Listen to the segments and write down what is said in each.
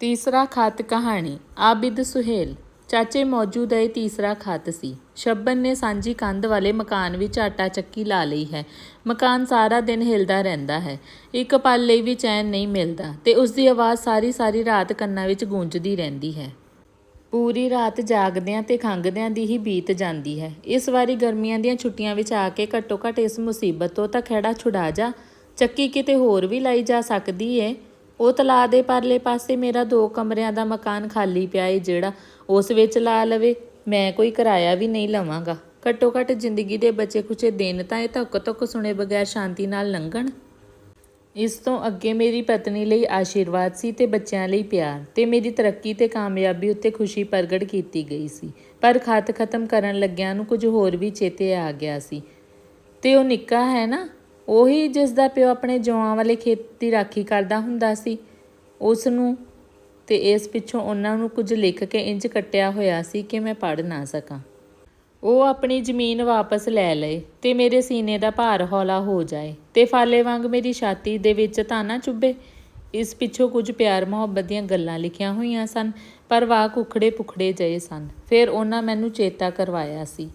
ਤੀਸਰਾ ਖਤ ਕਹਾਣੀ, ਆਬਿਦ ਸੁਹੇਲ। ਚਾਚੇ ਮੌਜੂਦ ਇਹ ਤੀਸਰਾ ਖਤ ਸੀ। ਸ਼ੱਬਨ ਨੇ ਸਾਂਝੀ ਕੰਧ ਵਾਲੇ ਮਕਾਨ ਵਿੱਚ ਆਟਾ ਚੱਕੀ ਲਾ ਲਈ ਹੈ। ਮਕਾਨ ਸਾਰਾ ਦਿਨ ਹਿਲਦਾ ਰਹਿੰਦਾ ਹੈ। ਇੱਕ ਪਲ ਲਈ ਵੀ ਚੈਨ ਨਹੀਂ ਮਿਲਦਾ ਤੇ ਉਸ ਦੀ ਆਵਾਜ਼ ਸਾਰੀ ਸਾਰੀ ਰਾਤ ਕੰਨਾਂ ਵਿੱਚ ਗੂੰਜਦੀ ਰਹਿੰਦੀ ਹੈ। ਪੂਰੀ ਰਾਤ ਜਾਗਦਿਆਂ ਤੇ ਖੰਘਦਿਆਂ ਦੀ ਹੀ ਬੀਤ ਜਾਂਦੀ ਹੈ। ਇਸ ਵਾਰੀ ਗਰਮੀਆਂ ਦੀਆਂ ਛੁੱਟੀਆਂ ਵਿੱਚ ਆ ਕੇ ਘੱਟੋ ਘੱਟ ਇਸ ਮੁਸੀਬਤ ਤੋਂ ਤਾਂ ਖੜਾ ਛੁਡਾ ਜਾ। ਚੱਕੀ ਕਿਤੇ ਹੋਰ ਵੀ ਲਾਈ ਜਾ ਸਕਦੀ ਏ। ਉਹ ਤਲਾਅ ਦੇ ਪਰਲੇ ਪਾਸੇ ਮੇਰਾ ਦੋ ਕਮਰਿਆਂ ਦਾ ਮਕਾਨ ਖਾਲੀ ਪਿਆ ਏ ਜਿਹੜਾ ਉਸ ਵਿੱਚ ਲਾ ਲਵੇ। ਮੈਂ ਕੋਈ ਕਿਰਾਇਆ ਵੀ ਨਹੀਂ ਲਵਾਂਗਾ। ਘੱਟੋ ਘੱਟ ਜ਼ਿੰਦਗੀ ਦੇ ਬਚੇ ਖੁਚੇ ਦਿਨ ਤਾਂ ਇਹ ਧੱਕ ਧੁੱਕ ਸੁਣੇ ਬਗੈਰ ਸ਼ਾਂਤੀ ਨਾਲ ਲੰਘਣ। ਇਸ ਤੋਂ ਅੱਗੇ ਮੇਰੀ ਪਤਨੀ ਲਈ ਆਸ਼ੀਰਵਾਦ ਸੀ ਤੇ ਬੱਚਿਆਂ ਲਈ ਪਿਆਰ ਤੇ ਮੇਰੀ ਤਰੱਕੀ ਤੇ ਕਾਮਯਾਬੀ ਉੱਤੇ ਖੁਸ਼ੀ ਪ੍ਰਗਟ ਕੀਤੀ ਗਈ ਸੀ। ਪਰ ਖਤ ਖਤਮ ਕਰਨ ਲੱਗਿਆਂ ਨੂੰ ਕੁਝ ਹੋਰ ਵੀ ਚੇਤੇ ਆ ਗਿਆ ਸੀ। ਤੇ ਉਹ ਨਿੱਕਾ ਹੈ ਨਾ? ਉਹੀ ਜਿਸ ਦਾ ਪਿਓ ਆਪਣੇ ਜੌਆਂ ਵਾਲੇ ਖੇਤ ਦੀ ਰਾਖੀ ਕਰਦਾ ਹੁੰਦਾ ਸੀ ਉਸ ਨੂੰ ਤੇ ਇਸ ਪਿੱਛੋਂ ਉਹਨਾਂ ਨੂੰ ਕੁਝ ਲਿਖ ਕੇ ਇੰਜ ਕੱਟਿਆ ਹੋਇਆ ਸੀ ਕਿ ਮੈਂ ਪੜ੍ਹ ਨਾ ਸਕਾਂ। ਉਹ ਆਪਣੀ ਜ਼ਮੀਨ ਵਾਪਸ ਲੈ ਲਏ ਤੇ ਮੇਰੇ ਸੀਨੇ ਦਾ ਭਾਰ ਹੌਲਾ ਹੋ ਜਾਏ ਤੇ ਫਾਲੇ ਵਾਂਗ ਮੇਰੀ ਛਾਤੀ ਦੇ ਵਿੱਚ ਤਾਂ ਨਾ ਚੁੱਭੇ। ਇਸ ਪਿੱਛੋਂ ਕੁਝ ਪਿਆਰ ਮੁਹੱਬਤ ਦੀਆਂ ਗੱਲਾਂ ਲਿਖੀਆਂ ਹੋਈਆਂ ਸਨ, ਪਰ ਵਾਕ ਉਖੜੇ ਪੁਖੜੇ ਜਏ ਸਨ। ਫਿਰ ਉਹਨਾਂ ਮੈਨੂੰ ਚੇਤਾ ਕਰਵਾਇਆ ਸੀ।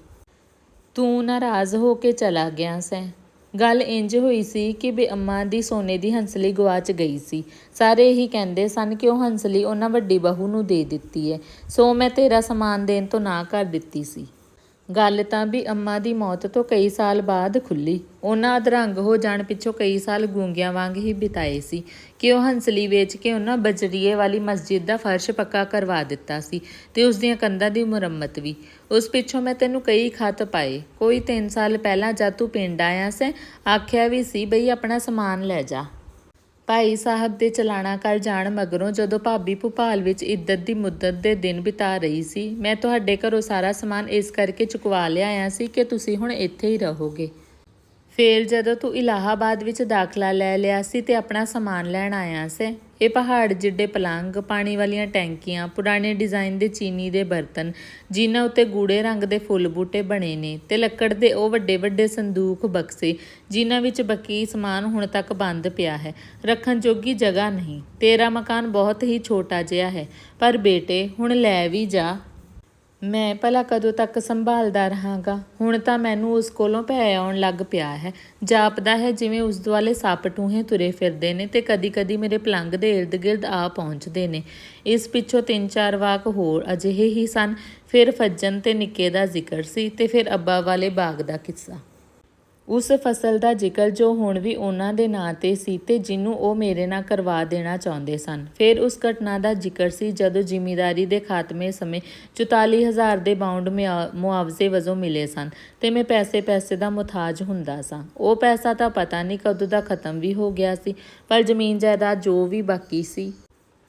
ਤੂੰ ਨਾਰਾਜ਼ ਹੋ ਕੇ ਚਲਾ ਗਿਆ ਸੈਂ। ਗੱਲ ਇੰਜ ਹੋਈ ਸੀ ਕਿ ਵੀ ਦੀ ਸੋਨੇ ਦੀ ਹੰਸਲੀ ਗਵਾਚ ਗਈ ਸੀ। ਸਾਰੇ ਇਹੀ ਕਹਿੰਦੇ ਸਨ ਕਿ ਉਹ ਹੰਸਲੀ ਉਹਨਾਂ ਵੱਡੀ ਬਹੂ ਨੂੰ ਦੇ ਦਿੱਤੀ ਹੈ ਸੋ ਮੈਂ ਤੇਰਾ ਸਮਾਨ ਦੇਣ ਤੋਂ ਨਾ ਕਰ ਦਿੱਤੀ ਸੀ। ਗੱਲ ਤਾਂ ਵੀ ਅੰਮਾ ਦੀ ਮੌਤ ਤੋਂ ਕਈ ਸਾਲ ਬਾਅਦ ਖੁੱਲੀ। ਉਹਨਾਂ ਅਧਰੰਗ ਹੋ ਜਾਣ ਪਿੱਛੋਂ ਕਈ ਸਾਲ ਗੂੰਗਿਆਂ ਵਾਂਗ ਹੀ ਬਿਤਾਏ ਸੀ। ਕਿ ਉਹ ਹੰਸਲੀ ਵੇਚ ਕੇ ਉਹਨਾਂ ਬਜਰੀਏ ਵਾਲੀ ਮਸਜਿਦ ਦਾ ਫਰਸ਼ ਪੱਕਾ ਕਰਵਾ ਦਿੱਤਾ ਸੀ ਤੇ ਉਸ ਦੀਆਂ ਕੰਧਾਂ ਦੀ ਮੁਰੰਮਤ ਵੀ। ਉਸ ਪਿੱਛੋਂ ਮੈਂ ਤੈਨੂੰ ਕਈ ਖਤ ਪਾਏ। ਕੋਈ 3 ਸਾਲ ਪਹਿਲਾਂ ਜਦ ਤੂੰ ਪਿੰਡ ਆਇਆ ਸੈਂ, ਆਖਿਆ ਵੀ ਸੀ ਬਈ ਆਪਣਾ ਸਮਾਨ ਲੈ ਜਾ। ਭਾਈ ਸਾਹਿਬ ਦੇ ਚਲਾਣਾ ਕਰ ਜਾਣ ਮਗਰੋਂ ਜਦੋਂ ਭਾਬੀ ਭੋਪਾਲ ਵਿੱਚ ਇੱਦਤ ਦੀ ਮੁੱਦਤ ਦੇ ਦਿਨ ਬਿਤਾ ਰਹੀ ਸੀ, ਮੈਂ ਤੁਹਾਡੇ ਘਰੋਂ ਸਾਰਾ ਸਮਾਨ ਇਸ ਕਰਕੇ ਚੁਕਵਾ ਲਿਆਇਆ ਸੀ ਕਿ ਤੁਸੀਂ ਹੁਣ ਇੱਥੇ ਹੀ ਰਹੋਗੇ। ਫੇਰ ਜਦੋਂ ਤੂੰ ਇਲਾਹਾਬਾਦ ਵਿੱਚ ਦਾਖਲਾ ਲੈ ਲਿਆ ਸੀ ਤੇ ਆਪਣਾ ਸਮਾਨ ਲੈਣ ਆਇਆ ਸੀ ਇਹ ਪਹਾੜ ਜਿੱਡੇ ਪਲੰਗ, ਪਾਣੀ ਵਾਲੀਆਂ ਟੈਂਕੀਆਂ, ਪੁਰਾਣੇ ਡਿਜ਼ਾਈਨ ਦੇ ਚੀਨੀ ਦੇ ਬਰਤਨ, ਜਿਨ੍ਹਾਂ ਉੱਤੇ ਗੂੜੇ ਰੰਗ ਦੇ ਫੁੱਲ ਬੂਟੇ ਬਣੇ ਨੇ ਤੇ ਲੱਕੜ ਦੇ ਉਹ ਵੱਡੇ ਵੱਡੇ ਸੰਦੂਕ ਬਕਸੇ, ਜਿਨ੍ਹਾਂ ਵਿੱਚ ਬਕੀ ਸਮਾਨ ਹੁਣ ਤੱਕ ਬੰਦ ਪਿਆ ਹੈ। ਰੱਖਣ ਜੋਗੀ ਜਗ੍ਹਾ ਨਹੀਂ। ਤੇਰਾ ਮਕਾਨ ਬਹੁਤ ਹੀ ਛੋਟਾ ਜਿਹਾ ਹੈ। ਪਰ ਬੇਟੇ, ਹੁਣ ਲੈ ਵੀ ਜਾ। ਮੈਂ ਭਲਾ ਕਦੋਂ ਤੱਕ ਸੰਭਾਲਦਾ ਰਹਾਂਗਾ? ਹੁਣ ਤਾਂ ਮੈਨੂੰ ਉਸ ਕੋਲੋਂ ਭੈ ਆਉਣ ਲੱਗ ਪਿਆ ਹੈ। ਜਾਪਦਾ ਹੈ ਜਿਵੇਂ ਉਸ ਦੁਆਲੇ ਸੱਪ ਟੂਹੇ ਤੁਰੇ ਫਿਰਦੇ ਨੇ ਤੇ ਕਦੀ-ਕਦੀ ਮੇਰੇ ਪਲੰਗ ਦੇ ਇਰਦ-ਗਿਰਦ ਆ ਪਹੁੰਚਦੇ ਨੇ। ਇਸ ਪਿੱਛੋਂ ਤਿੰਨ ਚਾਰ ਵਾਕ ਹੋਰ ਅਜਿਹੇ ਹੀ ਸਨ। ਫਿਰ ਫੱਜਨ ਤੇ ਨਿੱਕੇ ਦਾ ਜ਼ਿਕਰ ਸੀ ਤੇ ਫਿਰ ਅੱਬਾ ਵਾਲੇ ਬਾਗ ਦਾ ਕਿੱਸਾ। ਉਸ ਫਸਲ ਦਾ ਜ਼ਿਕਰ ਜੋ ਹੁਣ ਵੀ ਉਹਨਾਂ ਦੇ ਨਾਂ ਤੇ ਸੀ ਤੇ ਜਿਹਨੂੰ ਉਹ ਮੇਰੇ ਨਾਲ ਕਰਵਾ ਦੇਣਾ ਚਾਹੁੰਦੇ ਸਨ। ਫਿਰ ਉਸ ਘਟਨਾ ਦਾ ਜ਼ਿਕਰ ਸੀ ਜਦੋਂ ਜ਼ਿਮੀਦਾਰੀ ਦੇ ਖਾਤਮੇ ਸਮੇਂ 44000 ਦੇ ਬਾਉਂਡ ਮਿਆ- ਮੁਆਵਜ਼ੇ ਵਜੋਂ ਮਿਲੇ ਸਨ ਤੇ ਮੈਂ ਪੈਸੇ ਪੈਸੇ ਦਾ ਮੁਤਾਜ ਹੁੰਦਾ ਸਾਂ। ਉਹ ਪੈਸਾ ਤਾਂ ਪਤਾ ਨਹੀਂ ਕਦੋਂ ਦਾ ਖਤਮ ਵੀ ਹੋ ਗਿਆ ਸੀ, ਪਰ ਜ਼ਮੀਨ ਜਾਇਦਾਦ ਜੋ ਵੀ ਬਾਕੀ ਸੀ।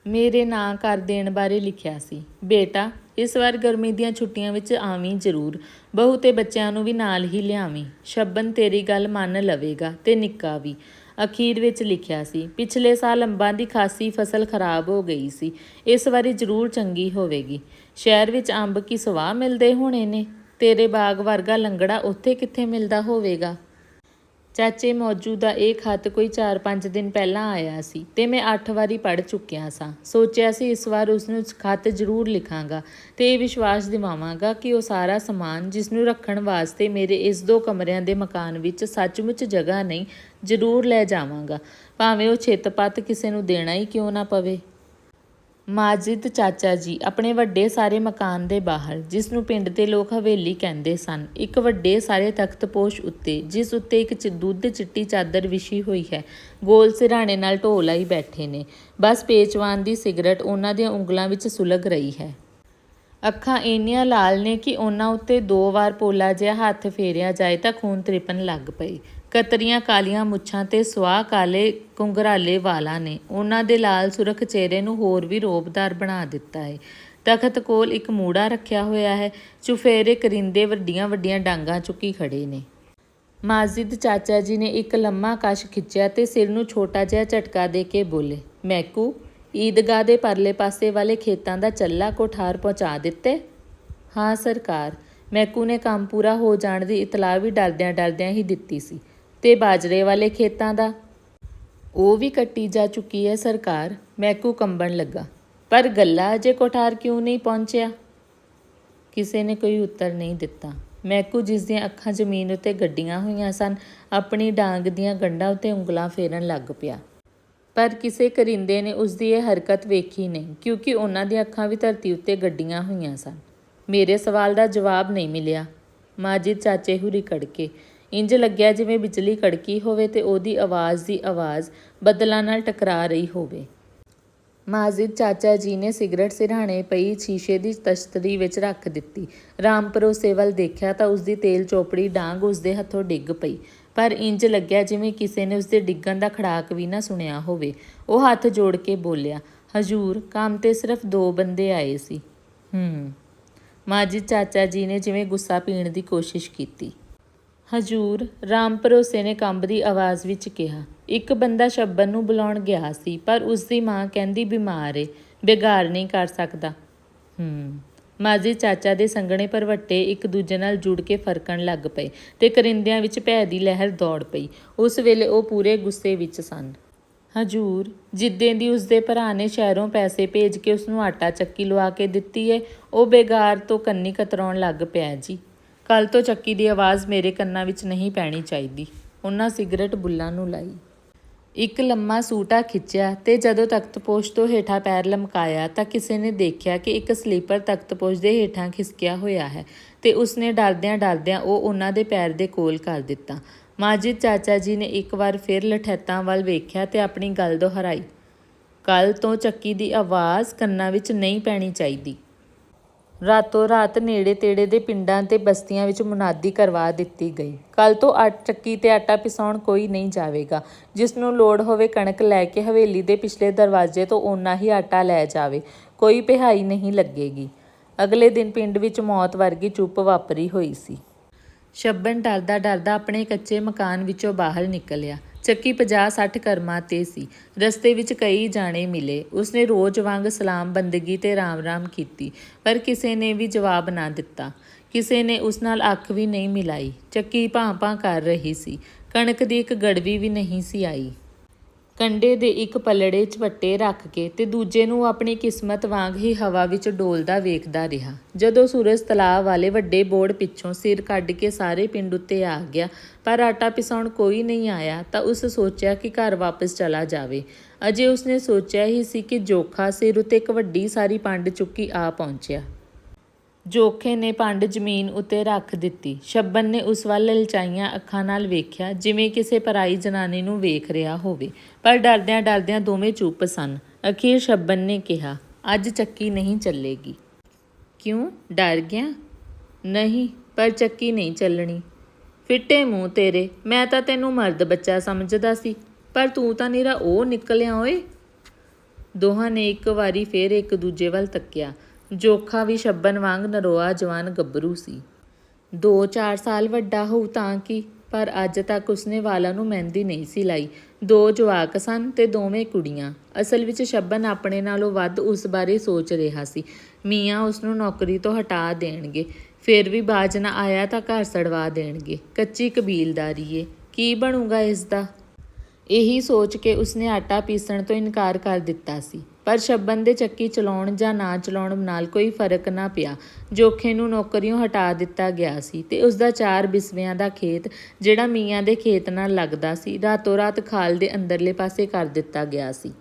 ਮੇਰੇ ਨਾਂ ਕਰ ਦੇਣ ਬਾਰੇ ਲਿਖਿਆ ਸੀ। ਬੇਟਾ, ਇਸ ਵਾਰ ਗਰਮੀ ਦੀਆਂ ਛੁੱਟੀਆਂ ਵਿੱਚ ਆਵੀਂ ਜ਼ਰੂਰ। ਬਹੂ ਤੇ ਬੱਚਿਆਂ ਨੂੰ ਵੀ ਨਾਲ ਹੀ ਲਿਆਵੀਂ। ਸ਼ਬਨ, ਤੇਰੀ ਗੱਲ ਮੰਨ ਲਵੇਗਾ ਤੇ ਨਿੱਕਾ ਵੀ। ਅਖੀਰ ਵਿੱਚ ਲਿਖਿਆ ਸੀ, ਪਿਛਲੇ ਸਾਲ ਅੰਬਾਂ ਦੀ ਖਾਸੀ ਫਸਲ ਖਰਾਬ ਹੋ ਗਈ ਸੀ। ਇਸ ਵਾਰੀ ਜ਼ਰੂਰ ਚੰਗੀ ਹੋਵੇਗੀ। ਸ਼ਹਿਰ ਵਿੱਚ ਅੰਬ ਕੀ ਸਵਾਹ ਮਿਲਦੇ ਹੋਣੇ ਨੇ? ਤੇਰੇ ਬਾਗ ਵਰਗਾ ਲੰਗੜਾ ਉੱਥੇ ਕਿੱਥੇ ਮਿਲਦਾ ਹੋਵੇਗਾ? ਚਾਚੇ ਮੌਜੂ ਦਾ ਇਹ ਖਤ ਕੋਈ 4-5 ਦਿਨ ਪਹਿਲਾਂ ਆਇਆ ਸੀ ਤੇ ਮੈਂ 8 ਵਾਰੀ ਪੜ੍ਹ ਚੁੱਕਿਆ ਸਾਂ। ਸੋਚਿਆ ਸੀ ਇਸ ਵਾਰ ਉਸ ਨੂੰ ਖਤ ਜ਼ਰੂਰ ਲਿਖਾਂਗਾ ਤੇ ਇਹ ਵਿਸ਼ਵਾਸ ਦਿਵਾਵਾਂਗਾ ਕਿ ਉਹ ਸਾਰਾ ਸਮਾਨ ਜਿਸ ਨੂੰ ਰੱਖਣ ਵਾਸਤੇ ਮੇਰੇ ਇਸ ਦੋ ਕਮਰਿਆਂ ਦੇ ਮਕਾਨ ਵਿੱਚ ਸੱਚਮੁੱਚ ਜਗ੍ਹਾ ਨਹੀਂ, ਜ਼ਰੂਰ ਲੈ ਜਾਵਾਂਗਾ। ਭਾਵੇਂ ਉਹ ਛਿੱਤ-ਪੱਤ ਕਿਸੇ ਨੂੰ ਦੇਣਾ ਹੀ ਕਿਉਂ ਨਾ ਪਵੇ। ਮਾਜਿਦ ਚਾਚਾ ਜੀ ਆਪਣੇ ਵੱਡੇ ਸਾਰੇ ਮਕਾਨ ਦੇ ਬਾਹਰ, ਜਿਸ ਨੂੰ ਪਿੰਡ ਦੇ ਲੋਕ ਹਵੇਲੀ ਕਹਿੰਦੇ ਸਨ। ਇੱਕ ਵੱਡੇ ਸਾਰੇ ਤਖਤਪੋਸ਼ ਉੱਤੇ, ਜਿਸ ਉੱਤੇ ਇੱਕ ਦੁੱਧ ਚਿੱਟੀ ਚਾਦਰ ਵਿਛੀ ਹੋਈ ਹੈ। ਗੋਲ ਸਿਰਾਣੇ ਨਾਲ ਢੋਲ ਆਈ ਬੈਠੇ ਨੇ। ਬਸ ਪੇਚਵਾਨ ਦੀ ਸਿਗਰਟ ਉਹਨਾਂ ਦੀਆਂ ਉਂਗਲਾਂ ਵਿੱਚ ਸੁਲਗ ਰਹੀ ਹੈ। ਅੱਖਾਂ ਇੰਨੀਆਂ ਲਾਲ ਨੇ ਕਿ ਉਹਨਾਂ ਉੱਤੇ ਦੋ ਵਾਰ ਪੋਲਾ ਜਿਹਾ ਹੱਥ ਫੇਰਿਆ ਜਾਏ ਤਾਂ ਖੂਨ ਤ੍ਰਿਪਣ ਲੱਗ ਪਈ ਕਤਰੀਆਂ ਕਾਲੀਆਂ ਮੁੱਛਾਂ ਤੇ ਸੁਆਹ ਕਾਲੇ ਕੁੰਗਰਾਲੇ ਵਾਲਾਂ ਨੇ। ਉਹਨਾਂ ਦੇ ਲਾਲ ਸੁਰਖ ਚਿਹਰੇ ਨੂੰ ਹੋਰ ਵੀ ਰੋਬਦਾਰ ਬਣਾ ਦਿੱਤਾ ਹੈ ਤਖਤ ਕੋਲ ਇੱਕ ਮੂੜਾ ਰੱਖਿਆ ਹੋਇਆ ਹੈ, ਚੁਫੇਰੇ ਕਰਿੰਦੇ ਵੱਡੀਆਂ ਵੱਡੀਆਂ ਡਾਂਗਾਂ ਚੁੱਕੀ ਖੜੇ ਨੇ। ਮਾਜਿਦ ਚਾਚਾ ਜੀ ਨੇ ਇੱਕ ਲੰਮਾ ਕਸ਼ ਖਿੱਚਿਆ ਤੇ ਸਿਰ ਨੂੰ ਛੋਟਾ ਜਿਹਾ ਝਟਕਾ ਦੇ ਕੇ ਬੋਲੇ ਮੈਕੂ ਈਦਗਾਹ ਦੇ ਪਰਲੇ ਪਾਸੇ ਵਾਲੇ ਖੇਤਾਂ ਦਾ ਚੱਲਾ ਕੋਠਾਰ ਪਹੁੰਚਾ ਦਿੱਤੇ? ਹਾਂ, ਸਰਕਾਰ ਮੈਕੂ ਨੇ ਕੰਮ ਪੂਰਾ ਹੋ ਜਾਣ ਦੀ ਇਤਲਾਹ ਵੀ ਡਰਦਿਆਂ ਡਰਦਿਆਂ ਹੀ ਦਿੱਤੀ ਸੀ। ਤੇ ਬਾਜਰੇ ਵਾਲੇ ਖੇਤਾਂ ਦਾ। ਉਹ ਵੀ ਕੱਟੀ ਜਾ ਚੁੱਕੀ ਹੈ ਸਰਕਾਰ। ਮੈਕੂ ਕੰਬਣ ਲੱਗਾ। ਪਰ ਗੱਲਾ ਅਜੇ ਕੋਠਾਰ ਕਿਉਂ ਨਹੀਂ ਪਹੁੰਚਿਆ? ਕਿਸੇ ਨੇ ਕੋਈ ਉੱਤਰ ਨਹੀਂ ਦਿੱਤਾ। ਮੈਕੂ ਜਿਸ ਦੀਆਂ ਅੱਖਾਂ ਜ਼ਮੀਨ ਉੱਤੇ ਗੱਡੀਆਂ ਹੋਈਆਂ ਸਨ, ਆਪਣੀ ਡਾਂਗ ਦੀਆਂ ਗੰਢਾਂ ਉੱਤੇ ਉਂਗਲਾਂ ਫੇਰਨ ਲੱਗ ਪਿਆ। ਪਰ ਕਿਸੇ ਕਰਿੰਦੇ ਨੇ ਉਸ ਦੀ ਇਹ ਹਰਕਤ ਵੇਖੀ ਨਹੀਂ, ਕਿਉਂਕਿ ਉਹਨਾਂ ਦੀਆਂ ਅੱਖਾਂ ਵੀ ਧਰਤੀ ਉੱਤੇ ਗੱਡੀਆਂ ਹੋਈਆਂ ਸਨ। ਮੇਰੇ ਸਵਾਲ ਦਾ ਜਵਾਬ ਨਹੀਂ ਮਿਲਿਆ। ਮਾਜਿਦ ਚਾਚੇ ਹੁਰੀ ਕੜਕੇ। ਇੰਜ ਲੱਗਿਆ ਜਿਵੇਂ ਬਿਜਲੀ ਕੜਕੀ ਹੋਵੇ ਤੇ ਉਹਦੀ ਆਵਾਜ਼ ਦੀ ਆਵਾਜ਼ ਬੱਦਲਾਂ ਨਾਲ ਟਕਰਾ ਰਹੀ ਹੋਵੇ। ਮਾਜਿਦ ਚਾਚਾ ਜੀ ਨੇ ਸਿਗਰਟ ਸਿਰਹਾਣੇ ਪਈ ਸ਼ੀਸ਼ੇ ਦੀ ਤਸ਼ਤਰੀ ਵਿੱਚ ਰੱਖ ਦਿੱਤੀ। ਰਾਮ ਭਰੋਸੇ ਵੱਲ ਦੇਖਿਆ ਤਾਂ ਉਸ ਦੀ ਤੇਲ ਚੋਪੜੀ ਡਾਂਗ ਉਸ ਦੇ ਹੱਥੋਂ ਡਿੱਗ ਪਈ। ਪਰ ਇੰਜ ਲੱਗਿਆ ਜਿਵੇਂ ਕਿਸੇ ਨੇ ਉਸ ਦੇ ਡਿੱਗਣ ਦਾ ਖੜਾਕ ਵੀ ਨਾ ਸੁਣਿਆ ਹੋਵੇ। ਉਹ ਹੱਥ ਜੋੜ ਕੇ ਬੋਲਿਆ, ਹਜੂਰ, ਕੰਮ ਤੇ ਸਿਰਫ ਦੋ ਬੰਦੇ ਆਏ ਸੀ। ਹੂੰ। ਮਾਜਿਦ ਚਾਚਾ ਜੀ ਨੇ ਜਿਵੇਂ ਗੁੱਸਾ ਪੀਣ ਦੀ ਕੋਸ਼ਿਸ਼ ਕੀਤੀ। ਹਜੂਰ ਰਾਮ ਭਰੋਸੇ ਨੇ ਕੰਬਦੀ ਆਵਾਜ਼ ਵਿੱਚ ਕਿਹਾ, ਇੱਕ ਬੰਦਾ ਸ਼ੱਬਨ ਨੂੰ ਬੁਲਾਉਣ ਗਿਆ ਸੀ, ਪਰ ਉਸ ਦੀ ਮਾਂ ਕਹਿੰਦੀ, ਬਿਮਾਰ ਏ ਬੇਗਾਰ ਨਹੀਂ ਕਰ ਸਕਦਾ। ਹੂੰ ਮਾਜੀ ਚਾਚਾ ਦੇ ਸੰਗਣੇ ਪਰਵੱਟੇ ਇੱਕ ਦੂਜੇ ਨਾਲ ਜੁੜ ਕੇ ਫਰਕਣ ਲੱਗ ਪਏ ਤੇ ਕਰਿੰਦਿਆਂ ਵਿੱਚ ਭੈ ਦੀ ਲਹਿਰ ਦੌੜ ਪਈ। ਉਸ ਵੇਲੇ ਉਹ ਪੂਰੇ ਗੁੱਸੇ ਵਿੱਚ ਸਨ। ਹਜੂਰ ਜਿੱਦਾਂ ਦੀ ਉਸਦੇ ਭਰਾ ਨੇ ਸ਼ਹਿਰੋਂ ਪੈਸੇ ਭੇਜ ਕੇ ਉਸ ਨੂੰ ਆਟਾ ਚੱਕੀ ਲਵਾ ਕੇ ਦਿੱਤੀ ਏ, ਉਹ ਬੇਗਾਰ ਤੋਂ ਕੰਨੀ ਕਤਰਾਉਣ ਲੱਗ ਪਿਆ ਜੀ। ਕੱਲ ਤੋਂ ਚੱਕੀ ਦੀ ਆਵਾਜ਼ ਮੇਰੇ ਕੰਨਾਂ ਵਿੱਚ ਨਹੀਂ ਪੈਣੀ ਚਾਹੀਦੀ। ਉਹਨਾਂ ਸਿਗਰਟ ਬੁੱਲਾਂ ਨੂੰ ਲਾਈ। ਇੱਕ ਲੰਮਾ ਸੂਟਾ ਖਿੱਚਿਆ ਤੇ ਜਦੋਂ ਤਖਤਪੋਸ਼ ਤੋਂ ਹੇਠਾਂ ਪੈਰ ਲਮਕਾਇਆ ਤਾਂ ਕਿਸੇ ਨੇ ਦੇਖਿਆ ਕਿ ਇੱਕ ਸਲੀਪਰ ਤਖਤਪੋਸ਼ ਦੇ ਹੇਠਾਂ ਖਿਸਕਿਆ ਹੋਇਆ ਹੈ ਤੇ ਉਸਨੇ ਡਰਦਿਆਂ ਡਰਦਿਆਂ ਉਹ ਉਹਨਾਂ ਦੇ ਪੈਰ ਦੇ ਕੋਲ ਕਰ ਦਿੱਤਾ। ਮਾਜਿਦ ਚਾਚਾ ਜੀ ਨੇ ਇੱਕ ਵਾਰ ਫਿਰ ਲਠੈਤਾਂ ਵੱਲ ਵੇਖਿਆ ਤੇ ਆਪਣੀ ਗੱਲ ਦੁਹਰਾਈ। ਕੱਲ ਤੋਂ ਚੱਕੀ ਦੀ ਆਵਾਜ਼ ਕੰਨਾਂ ਵਿੱਚ ਨਹੀਂ ਪੈਣੀ ਚਾਹੀਦੀ। ਰਾਤੋਂ ਰਾਤ ਨੇੜੇ ਤੇੜੇ ਦੇ ਪਿੰਡਾਂ ਤੇ ਬਸਤੀਆਂ ਵਿੱਚ ਮੁਨਾਦੀ ਕਰਵਾ ਦਿੱਤੀ ਗਈ। ਕੱਲ ਤੋਂ ਆਟ ਚੱਕੀ ਤੇ ਆਟਾ ਪਿਸਾਉਣ ਕੋਈ ਨਹੀਂ ਜਾਵੇਗਾ। ਜਿਸ ਨੂੰ ਲੋੜ ਹੋਵੇ ਕਣਕ ਲੈ ਕੇ ਹਵੇਲੀ ਦੇ ਪਿਛਲੇ ਦਰਵਾਜ਼ੇ ਤੋਂ ਓਨਾ ਹੀ ਆਟਾ ਲੈ ਜਾਵੇ। ਕੋਈ ਪਿਹਾਈ ਨਹੀਂ ਲੱਗੇਗੀ। ਅਗਲੇ ਦਿਨ ਪਿੰਡ ਵਿੱਚ ਮੌਤ ਵਰਗੀ ਚੁੱਪ ਵਾਪਰੀ ਹੋਈ ਸੀ। ਸ਼ੱਬਨ ਡਰਦਾ ਡਰਦਾ ਆਪਣੇ ਕੱਚੇ ਮਕਾਨ ਵਿੱਚੋਂ ਬਾਹਰ ਨਿਕਲਿਆ। ਚੱਕੀ 50-60 ਕਰਮਾਂ ਤੇ ਸੀ। ਰਸਤੇ ਵਿੱਚ ਕਈ ਜਾਣੇ ਮਿਲੇ। ਉਸਨੇ ਰੋਜ਼ ਵਾਂਗ ਸਲਾਮ, ਬੰਦਗੀ ਤੇ ਰਾਮ-ਰਾਮ ਕੀਤੀ, ਪਰ ਕਿਸੇ ਨੇ ਵੀ ਜਵਾਬ ਨਾ ਦਿੱਤਾ। ਕਿਸੇ ਨੇ ਉਸ ਨਾਲ ਅੱਖ ਵੀ ਨਹੀਂ ਮਿਲਾਈ। ਚੱਕੀ ਭਾਂ-ਭਾਂ ਕਰ ਰਹੀ ਸੀ। ਕਣਕ ਦੀ ਇੱਕ ਗੜਵੀ ਵੀ ਨਹੀਂ ਸੀ ਆਈ। ਕੰਡੇ ਦੇ ਇੱਕ ਪਲੜੇ 'ਚ ਰੱਖ ਕੇ ਤੇ ਦੂਜੇ ਨੂੰ ਆਪਣੀ ਕਿਸਮਤ ਵਾਂਗ ਹੀ ਹਵਾ ਵਿੱਚ ਡੋਲਦਾ ਵੇਖਦਾ ਰਿਹਾ। ਜਦੋਂ ਸੂਰਜ ਤਲਾਅ ਵਾਲੇ ਵੱਡੇ ਬੋਰਡ ਪਿੱਛੋਂ ਸਿਰ ਕੱਢ ਕੇ ਸਾਰੇ ਪਿੰਡ ਉੱਤੇ ਆ ਗਿਆ, ਪਰ ਆਟਾ ਪਿਸਾਉਣ ਕੋਈ ਨਹੀਂ ਆਇਆ ਤਾਂ ਉਸ ਸੋਚਿਆ ਕਿ ਘਰ ਵਾਪਸ ਚਲਾ ਜਾਵੇ। ਅਜੇ ਉਸਨੇ ਸੋਚਿਆ ਹੀ ਸੀ ਕਿ ਜੋਖਾ ਸਿਰ ਉੱਤੇ ਇੱਕ ਵੱਡੀ ਸਾਰੀ ਪੰਡ ਚੁੱਕੀ ਆ ਪਹੁੰਚਿਆ। ਜੋਖੇ ਨੇ ਪੰਡ ਜ਼ਮੀਨ ਉੱਤੇ ਰੱਖ ਦਿੱਤੀ। ਸ਼ੱਬਨ ਨੇ ਉਸ ਵੱਲ ਲਲਚਾਈਆਂ ਅੱਖਾਂ ਨਾਲ ਵੇਖਿਆ, ਜਿਵੇਂ ਕਿਸੇ ਪਰਾਈ ਜਨਾਨੀ ਨੂੰ ਵੇਖ ਰਿਹਾ ਹੋਵੇ। ਪਰ ਡਰਦਿਆਂ ਡਰਦਿਆਂ ਦੋਵੇਂ ਚੁੱਪ ਸਨ। ਅਖੀਰ ਸ਼ੱਬਨ ਨੇ ਕਿਹਾ, ਅੱਜ ਚੱਕੀ ਨਹੀਂ ਚੱਲੇਗੀ। ਕਿਉਂ? ਡਰ ਗਿਆ? ਨਹੀਂ, ਪਰ ਚੱਕੀ ਨਹੀਂ ਚੱਲਣੀ। ਫਿੱਟੇ ਮੂੰਹ ਤੇਰੇ, ਮੈਂ ਤਾਂ ਤੈਨੂੰ ਮਰਦ ਬੱਚਾ ਸਮਝਦਾ ਸੀ, ਪਰ ਤੂੰ ਤਾਂ ਨਿਰਾ ਉਹ ਨਿਕਲਿਆ ਓਏ। ਦੋਹਾਂ ਨੇ ਇੱਕ ਵਾਰੀ ਫੇਰ ਇੱਕ ਦੂਜੇ ਵੱਲ ਤੱਕਿਆ। ਜੋਖਾ ਵੀ ਸ਼ੱਬਨ ਵਾਂਗ ਨਰੋਆ ਜਵਾਨ ਗੱਭਰੂ ਸੀ। 2-4 ਸਾਲ ਵੱਡਾ ਹੋਊ ਤਾਂ ਕੀ, ਪਰ ਅੱਜ ਤੱਕ ਉਸਨੇ ਵਾਲਾਂ ਨੂੰ ਮਹਿੰਦੀ ਨਹੀਂ ਸੀ ਲਾਈ। ਦੋ ਜਵਾਕ ਸਨ ਤੇ ਦੋਵੇਂ ਕੁੜੀਆਂ। ਅਸਲ ਵਿੱਚ ਸ਼ੱਬਨ ਆਪਣੇ ਨਾਲੋਂ ਵੱਧ ਉਸ ਬਾਰੇ ਸੋਚ ਰਿਹਾ ਸੀ। ਮੀਆਂ ਉਸ ਨੂੰ ਨੌਕਰੀ ਤੋਂ ਹਟਾ ਦੇਣਗੇ। ਫਿਰ ਵੀ ਬਾਜ ਨਾ ਆਇਆ ਤਾਂ ਘਰ ਸੜਵਾ ਦੇਣਗੇ। ਕੱਚੀ ਕਬੀਲਦਾਰੀ ਏ। ਕੀ ਬਣੂਗਾ ਇਸ ਦਾ? ਇਹੀ ਸੋਚ ਕੇ ਉਸਨੇ ਆਟਾ ਪੀਸਣ ਤੋਂ ਇਨਕਾਰ ਕਰ ਦਿੱਤਾ ਸੀ। ਪਰ ਸ਼ਬਨ ਦੇ ਚੱਕੀ ਚਲਾਉਣ ਜਾਂ ਨਾ ਚਲਾਉਣ ਨਾਲ ਕੋਈ ਫ਼ਰਕ ਨਾ ਪਿਆ। ਜੋਖੇ ਨੂੰ ਨੌਕਰੀਓਂ ਹਟਾ ਦਿੱਤਾ ਗਿਆ ਸੀ ਤੇ ਉਸ ਦਾ ਚਾਰ ਬਿਸਵਿਆਂ ਦਾ ਖੇਤ, ਜਿਹੜਾ ਮੀਆਂ ਦੇ ਖੇਤ ਨਾਲ ਲੱਗਦਾ ਸੀ, ਰਾਤੋਂ ਰਾਤ ਖਾਲ ਦੇ ਅੰਦਰਲੇ ਪਾਸੇ ਕਰ ਦਿੱਤਾ ਗਿਆ ਸੀ।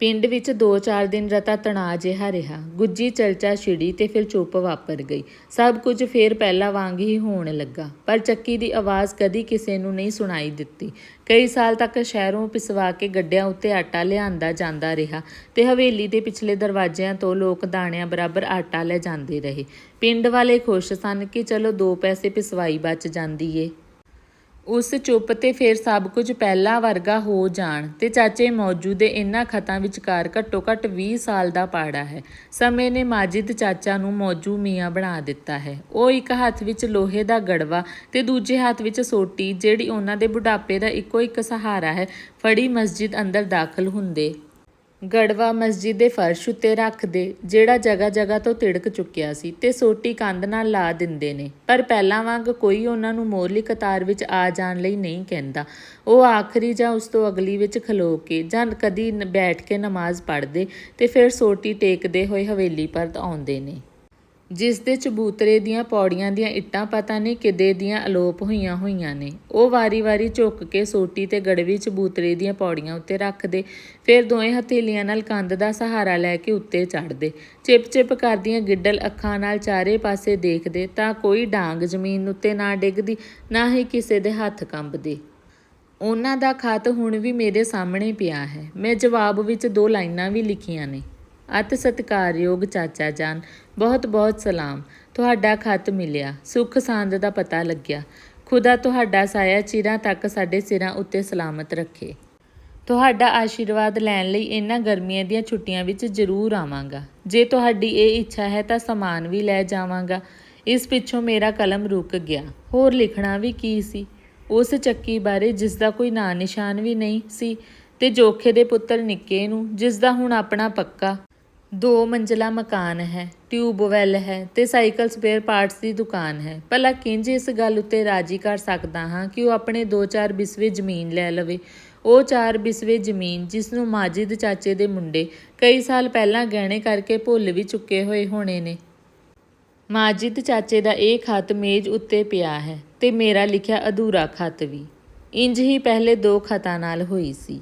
ਪਿੰਡ ਵਿੱਚ 2-4 ਦਿਨ ਰਤਾ ਤਣਾਅ ਜਿਹਾ ਰਿਹਾ। ਗੁੱਜੀ ਚਰਚਾ ਛਿੜੀ ਤੇ ਫਿਰ ਚੁੱਪ ਵਾਪਰ ਗਈ। ਸਭ ਕੁਝ ਫੇਰ ਪਹਿਲਾਂ ਵਾਂਗ ਹੀ ਹੋਣ ਲੱਗਾ, ਪਰ ਚੱਕੀ ਦੀ ਆਵਾਜ਼ ਕਦੀ ਕਿਸੇ ਨੂੰ ਨਹੀਂ ਸੁਣਾਈ ਦਿੱਤੀ। ਕਈ ਸਾਲ ਤੱਕ ਸ਼ਹਿਰੋਂ ਪਿਸਵਾ ਕੇ ਗੱਡਿਆਂ ਉੱਤੇ ਆਟਾ ਲਿਆਂਦਾ ਜਾਂਦਾ ਰਿਹਾ ਤੇ ਹਵੇਲੀ ਦੇ ਪਿਛਲੇ ਦਰਵਾਜ਼ਿਆਂ ਤੋਂ ਲੋਕ ਦਾਣਿਆਂ ਬਰਾਬਰ ਆਟਾ ਲੈ ਜਾਂਦੇ ਰਹੇ। ਪਿੰਡ ਵਾਲੇ ਖੁਸ਼ ਸਨ ਕਿ ਚਲੋ ਦੋ ਪੈਸੇ ਪਿਸਵਾਈ ਬਚ ਜਾਂਦੀ ਏ। ਉਸ ਚੁੱਪ ਤੇ ਫਿਰ ਸਭ ਕੁਝ ਪਹਿਲਾਂ ਵਰਗਾ ਹੋ ਜਾਣ ਤੇ ਚਾਚੇ ਮੌਜੂ ਦੇ ਇਨ੍ਹਾਂ ਖਤਾਂ ਵਿਚਕਾਰ ਘੱਟੋ ਘੱਟ 20 ਸਾਲ ਦਾ ਪਾੜਾ ਹੈ। ਸਮੇਂ ਨੇ ਮਾਜਿਦ ਚਾਚਾ ਨੂੰ ਮੌਜੂ ਮੀਆਂ ਬਣਾ ਦਿੱਤਾ ਹੈ। ਉਹ ਇੱਕ ਹੱਥ ਵਿੱਚ ਲੋਹੇ ਦਾ ਗੜਵਾ ਤੇ ਦੂਜੇ ਹੱਥ ਵਿੱਚ ਸੋਟੀ, ਜਿਹੜੀ ਉਹਨਾਂ ਦੇ ਬੁਢਾਪੇ ਦਾ ਇੱਕੋ ਇੱਕ ਸਹਾਰਾ ਹੈ, ਫੜੀ ਮਸਜਿਦ ਅੰਦਰ ਦਾਖਲ ਹੁੰਦੇ ਗੜਵਾ ਮਸਜਿਦ ਦੇ ਫਰਸ਼ ਉੱਤੇ ਰੱਖ ਦੇ, ਜਿਹੜਾ ਜਗ੍ਹਾ ਜਗ੍ਹਾ ਤੋਂ ਤਿੜਕ ਚੁੱਕਿਆ ਸੀ ਤੇ ਸੋਟੀ ਕੰਧ ਨਾਲ ਲਾ ਦਿੰਦੇ ਨੇ। ਪਰ ਪਹਿਲਾਂ ਵਾਂਗ ਕੋਈ ਉਹਨਾਂ ਨੂੰ ਮੋਰਲੀ ਕਤਾਰ ਵਿੱਚ ਆ ਜਾਣ ਲਈ ਨਹੀਂ ਕਹਿੰਦਾ। ਉਹ ਆਖਰੀ ਜਾਂ ਉਸ ਤੋਂ ਅਗਲੀ ਵਿੱਚ ਖਲੋ ਕੇ ਜਾਂ ਕਦੀ ਬੈਠ ਕੇ ਨਮਾਜ਼ ਪੜ੍ਹਦੇ ਤੇ ਫਿਰ ਸੋਟੀ ਟੇਕਦੇ ਹੋਏ ਹਵੇਲੀ ਪਰਤ ਆਉਂਦੇ ਨੇ। ਜਿਸ ਦੇ ਚਬੂਤਰੇ ਦੀਆਂ ਪੌੜੀਆਂ ਦੀਆਂ ਇੱਟਾਂ ਪਤਾ ਨਹੀਂ ਕਿਦੇ ਦੀਆਂ ਅਲੋਪ ਹੋਈਆਂ ਹੋਈਆਂ ਨੇ। ਉਹ ਵਾਰੀ-ਵਾਰੀ ਝੁੱਕ ਕੇ ਸੋਟੀ ਤੇ ਗੜਵੀ ਚਬੂਤਰੇ ਦੀਆਂ ਪੌੜੀਆਂ ਉੱਤੇ ਰੱਖਦੇ, ਫਿਰ ਦੋਵੇਂ ਹਥੇਲੀਆਂ ਨਾਲ ਕੰਧ ਦਾ ਸਹਾਰਾ ਲੈ ਕੇ ਉੱਤੇ ਚੜ੍ਹਦੇ। ਚਿਪ-ਚਿਪ ਕਰਦੀਆਂ ਗਿੱਡਲ ਅੱਖਾਂ ਨਾਲ ਚਾਰੇ ਪਾਸੇ ਦੇਖਦੇ ਤਾਂ ਕੋਈ ਡਾਂਗ ਜ਼ਮੀਨ ਉੱਤੇ ਨਾ ਡਿੱਗਦੀ, ਨਾ ਹੀ ਕਿਸੇ ਦੇ ਹੱਥ ਕੰਬਦੇ। ਉਹਨਾਂ ਦਾ ਖਤ ਹੁਣ ਵੀ ਮੇਰੇ ਸਾਹਮਣੇ ਪਿਆ ਹੈ। ਮੈਂ ਜਵਾਬ ਵਿੱਚ ਦੋ ਲਾਈਨਾਂ ਵੀ ਲਿਖੀਆਂ ਨੇ। ਅਤ ਸਤਿਕਾਰਯੋਗ ਚਾਚਾ ਜਾਨ, ਬਹੁਤ ਬਹੁਤ ਸਲਾਮ। ਤੁਹਾਡਾ ਖਤ ਮਿਲਿਆ, ਸੁੱਖ ਸਾਂਦ ਦਾ ਪਤਾ ਲੱਗਿਆ। ਖੁਦਾ ਤੁਹਾਡਾ ਸਾਇਆ ਚਿਰਾਂ ਤੱਕ ਸਾਡੇ ਸਿਰਾਂ ਉੱਤੇ ਸਲਾਮਤ ਰੱਖੇ। ਤੁਹਾਡਾ ਆਸ਼ੀਰਵਾਦ ਲੈਣ ਲਈ ਇਹਨਾਂ ਗਰਮੀਆਂ ਦੀਆਂ ਛੁੱਟੀਆਂ ਵਿੱਚ ਜ਼ਰੂਰ ਆਵਾਂਗਾ। ਜੇ ਤੁਹਾਡੀ ਇਹ ਇੱਛਾ ਹੈ ਤਾਂ ਸਮਾਨ ਵੀ ਲੈ ਜਾਵਾਂਗਾ। ਇਸ ਪਿੱਛੋਂ ਮੇਰਾ ਕਲਮ ਰੁਕ ਗਿਆ। ਹੋਰ ਲਿਖਣਾ ਵੀ ਕੀ ਸੀ? ਉਸ ਚੱਕੀ ਬਾਰੇ ਜਿਸ ਦਾ ਕੋਈ ਨਾਂ ਨਿਸ਼ਾਨ ਵੀ ਨਹੀਂ ਸੀ ਤੇ ਜੋਖੇ ਦੇ ਪੁੱਤਰ ਨਿੱਕੇ ਨੂੰ, ਜਿਸ ਦਾ ਹੁਣ ਆਪਣਾ ਪੱਕਾ ਦੋ ਮੰਜ਼ਲਾ ਮਕਾਨ ਹੈ ਟਿਊਬਵੈਲ ਹੈ ਤੇ ਸਾਈਕਲ, ਸਪੇਅਰ ਪਾਰਟਸ ਦੀ ਦੁਕਾਨ ਹੈ। ਭਲਾ ਕਿੰਜ ਇਸ ਗੱਲ ਉੱਤੇ ਰਾਜੀ ਕਰ ਸਕਦਾ ਹਾਂ ਕਿ ਉਹ ਆਪਣੇ 2-4 ਬਿਸਵੇ ਜ਼ਮੀਨ ਲੈ ਲਵੇ? ਉਹ 4 ਬਿਸਵੇ ਜ਼ਮੀਨ ਜਿਸ ਨੂੰ ਮਾਜਿਦ ਚਾਚੇ ਦੇ ਮੁੰਡੇ ਕਈ ਸਾਲ ਪਹਿਲਾਂ ਗਹਿਣੇ ਕਰਕੇ ਭੁੱਲ ਵੀ ਚੁੱਕੇ ਹੋਏ ਹੋਣੇ ਨੇ। ਮਾਜਿਦ ਚਾਚੇ ਦਾ ਇਹ ਖਤ ਮੇਜ਼ ਉੱਤੇ ਪਿਆ ਹੈ ਤੇ ਮੇਰਾ ਲਿਖਿਆ ਅਧੂਰਾ ਖਤ ਵੀ। ਇੰਜ ਹੀ ਪਹਿਲੇ ਦੋ ਖਤਾਂ ਨਾਲ ਹੋਈ ਸੀ।